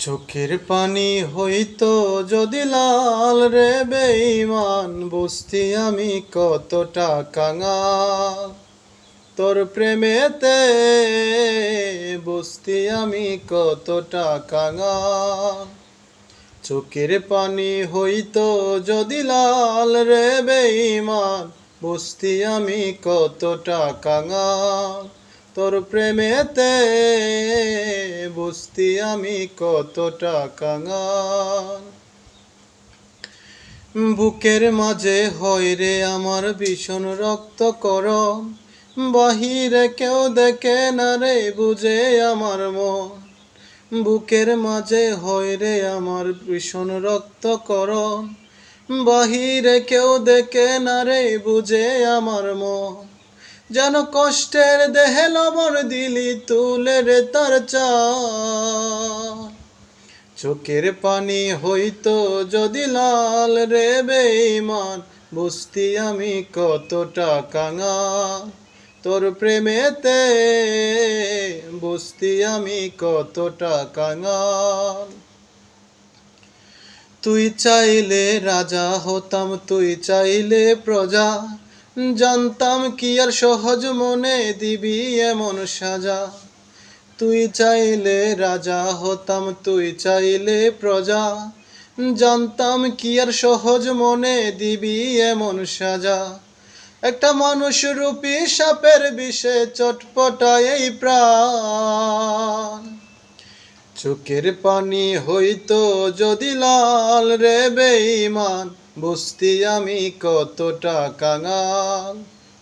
চোখের পানি হইতো যদি লাল রে বেঈমান, বুঝতি আমি কতটা কাঙাল। তোর প্রেমেতে বুঝতি আমি কতটা কাঙাল। চোখের পানি হইতো যদি লাল রে বেঈমান, বুঝতি আমি কতটা কাঙাল। তোর প্রেমেতে বুঝতি আমি কতটা কাঙাল। বুকের মাঝে হয় রে আমার ভীষণ রক্ত করম বাহিরে কেউ দেখে না রে, বুঝে আমার মন। বুকের মাঝে হয় রে আমার ভীষণ রক্ত করম বাহিরে কেউ দেখে না রে, বুঝে আমার মন। যেন কষ্টের দেহে লবণ দিলি তুলে রে তার চোখের পানি হইতো যদি লাল রে বেঈমান, বুঝতি আমি কতটা কাঙা। তোর প্রেমেতে বুঝতি আমি কতটা কাঙাল তুই চাইলে রাজা হতাম, তুই চাইলে প্রজা। জানতাম কি আর সহজ মনে দিবি এমন সাজা। তুই চাইলে রাজা হতাম, তুই চাইলে প্রজা। জানতাম কি আর সহজ মনে দিবি এমন সাজা। একটা মানুষ রূপী সাপের বিষে চটপটায় এই প্রাণ। চোখের পানি হইতো যদি লাল রে বেঈমান। বুঝতি আমি কতটা কাঙাল।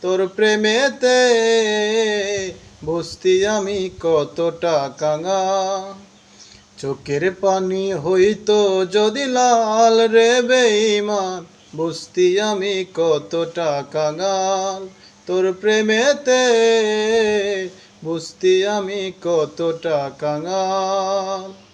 তোর প্রেমেতে বুঝতি আমি কতটা কাঙাল। চোখের পানি হইতো যদি লাল রে বেঈমান, বুঝতি আমি কতটা কাঙাল। তোর প্রেমেতে বুঝতি আমি কতটা কাঙাল।